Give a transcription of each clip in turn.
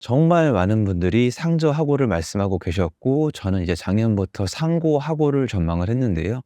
정말 많은 분들이 상저 하고를 말씀하고 계셨고 저는 이제 작년부터 상고 하고를 전망을 했는데요.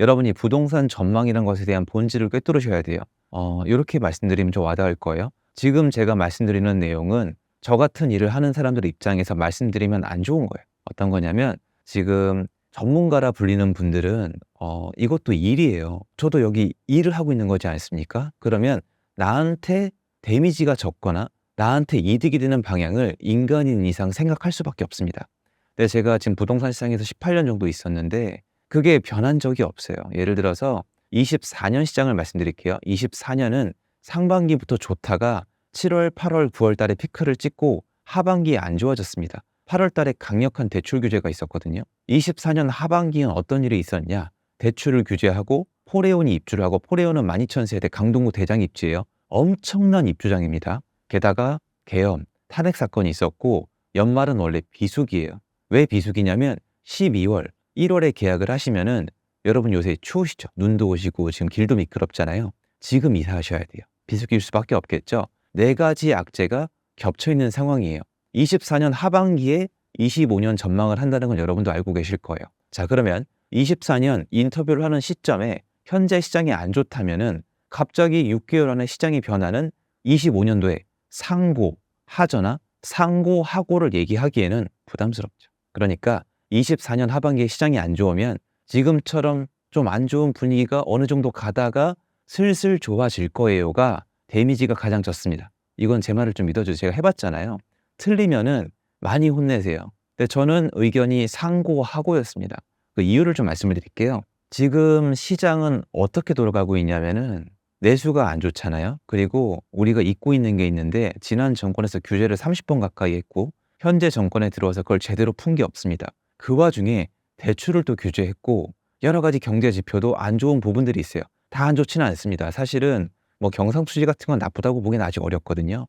여러분이 부동산 전망이란 것에 대한 본질을 꿰뚫으셔야 돼요. 어, 이렇게 말씀드리면 좀 와닿을 거예요. 지금 제가 말씀드리는 내용은 저 같은 일을 하는 사람들 입장에서 말씀드리면 안 좋은 거예요. 어떤 거냐면 지금 전문가라 불리는 분들은 어, 이것도 일이에요. 저도 여기 일을 하고 있는 거지 않습니까? 그러면 나한테 데미지가 적거나 나한테 이득이 되는 방향을 인간인 이상 생각할 수밖에 없습니다. 근데 제가 지금 부동산 시장에서 18년 정도 있었는데 그게 변한 적이 없어요. 예를 들어서 24년 시장을 말씀드릴게요. 24년은 상반기부터 좋다가 7월, 8월, 9월 달에 피크를 찍고 하반기에 안 좋아졌습니다. 8월 달에 강력한 대출 규제가 있었거든요. 24년 하반기엔 어떤 일이 있었냐? 대출을 규제하고 포레온이 입주를 하고 포레온은 12,000세대 강동구 대장 입지예요. 엄청난 입주장입니다. 게다가 계엄, 탄핵 사건이 있었고 연말은 원래 비수기예요. 왜 비수기냐면 12월, 1월에 계약을 하시면은 여러분 요새 추우시죠? 눈도 오시고 지금 길도 미끄럽잖아요. 지금 이사하셔야 돼요. 비수기일 수밖에 없겠죠. 네 가지 악재가 겹쳐 있는 상황이에요. 24년 하반기에 25년 전망을 한다는 건 여러분도 알고 계실 거예요. 자, 그러면 24년 인터뷰를 하는 시점에 현재 시장이 안 좋다면은 갑자기 6개월 안에 시장이 변하는 25년도에 상고, 하저나 상고, 하고를 얘기하기에는 부담스럽죠. 그러니까 24년 하반기에 시장이 안 좋으면 지금처럼 좀 안 좋은 분위기가 어느 정도 가다가 슬슬 좋아질 거예요가 데미지가 가장 적습니다. 이건 제 말을 좀 믿어주세요. 제가 해봤잖아요. 틀리면은 많이 혼내세요. 근데 저는 의견이 상고하고였습니다. 그 이유를 좀 말씀을 드릴게요. 지금 시장은 어떻게 돌아가고 있냐면은 내수가 안 좋잖아요. 그리고 우리가 잊고 있는 게 있는데 지난 정권에서 규제를 30번 가까이 했고 현재 정권에 들어와서 그걸 제대로 푼 게 없습니다. 그 와중에 대출을 또 규제했고 여러 가지 경제 지표도 안 좋은 부분들이 있어요. 다 안 좋지는 않습니다. 사실은 뭐 경상수지 같은 건 나쁘다고 보기는 아직 어렵거든요.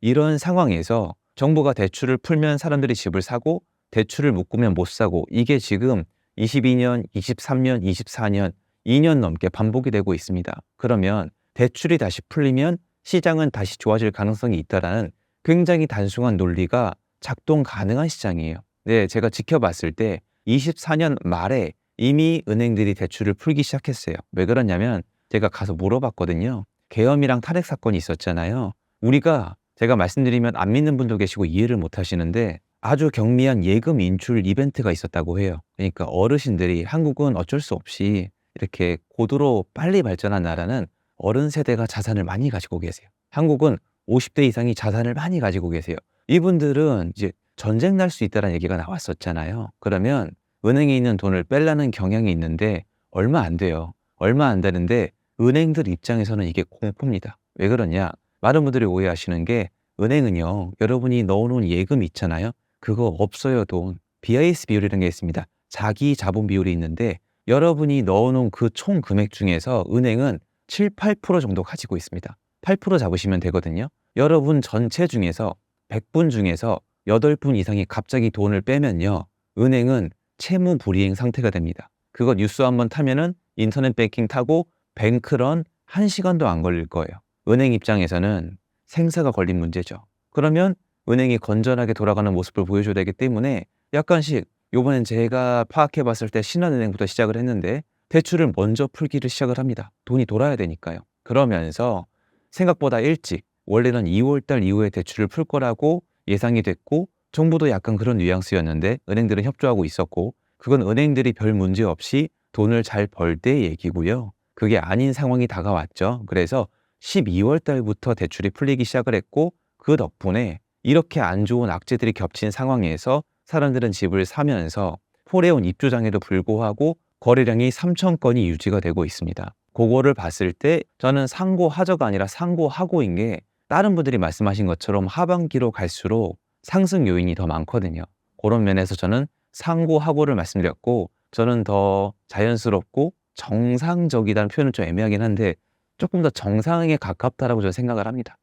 이런 상황에서 정부가 대출을 풀면 사람들이 집을 사고 대출을 묶으면 못 사고 이게 지금 22년, 23년, 24년, 2년 넘게 반복이 되고 있습니다. 그러면 대출이 다시 풀리면 시장은 다시 좋아질 가능성이 있다라는 굉장히 단순한 논리가 작동 가능한 시장이에요. 네, 제가 지켜봤을 때 24년 말에 이미 은행들이 대출을 풀기 시작했어요. 왜 그러냐면 제가 가서 물어봤거든요. 계엄이랑 탄핵 사건이 있었잖아요. 우리가 제가 말씀드리면 안 믿는 분도 계시고 이해를 못 하시는데 아주 경미한 예금 인출 이벤트가 있었다고 해요. 그러니까 어르신들이 한국은 어쩔 수 없이 이렇게 고도로 빨리 발전한 나라는 어른 세대가 자산을 많이 가지고 계세요. 한국은 50대 이상이 자산을 많이 가지고 계세요. 이분들은 이제 전쟁 날 수 있다는 얘기가 나왔었잖아요. 그러면 은행에 있는 돈을 뺄라는 경향이 있는데 얼마 안 돼요. 얼마 안 되는데 은행들 입장에서는 이게 공포입니다. 왜 그러냐? 많은 분들이 오해하시는 게 은행은요, 여러분이 넣어놓은 예금 있잖아요. 그거 없어요, 돈. BIS 비율이라는 게 있습니다. 자기 자본 비율이 있는데 여러분이 넣어놓은 그 총 금액 중에서 은행은 7, 8% 정도 가지고 있습니다. 8% 잡으시면 되거든요. 여러분 전체 중에서 100분 중에서 8분 이상이 갑자기 돈을 빼면요. 은행은 채무 불이행 상태가 됩니다. 그거 뉴스 한번 타면은 인터넷 뱅킹 타고 뱅크런 1시간도 안 걸릴 거예요. 은행 입장에서는 생사가 걸린 문제죠. 그러면 은행이 건전하게 돌아가는 모습을 보여줘야 되기 때문에 약간씩 요번엔 제가 파악해 봤을 때 신한은행부터 시작을 했는데 대출을 먼저 풀기를 시작을 합니다. 돈이 돌아야 되니까요. 그러면서 생각보다 일찍 원래는 2월 달 이후에 대출을 풀 거라고 예상이 됐고 정부도 약간 그런 뉘앙스였는데 은행들은 협조하고 있었고 그건 은행들이 별 문제 없이 돈을 잘 벌 때 얘기고요. 그게 아닌 상황이 다가왔죠. 그래서 12월 달부터 대출이 풀리기 시작을 했고 그 덕분에 이렇게 안 좋은 악재들이 겹친 상황에서 사람들은 집을 사면서 포레온 입주장에도 불구하고 거래량이 3천 건이 유지가 되고 있습니다. 그거를 봤을 때 저는 상고 하저가 아니라 상고 하고인 게 다른 분들이 말씀하신 것처럼 하반기로 갈수록 상승 요인이 더 많거든요. 그런 면에서 저는 상고 하고를 말씀드렸고 저는 더 자연스럽고 정상적이다는 표현은 좀 애매하긴 한데 조금 더 정상에 가깝다라고 저는 생각을 합니다.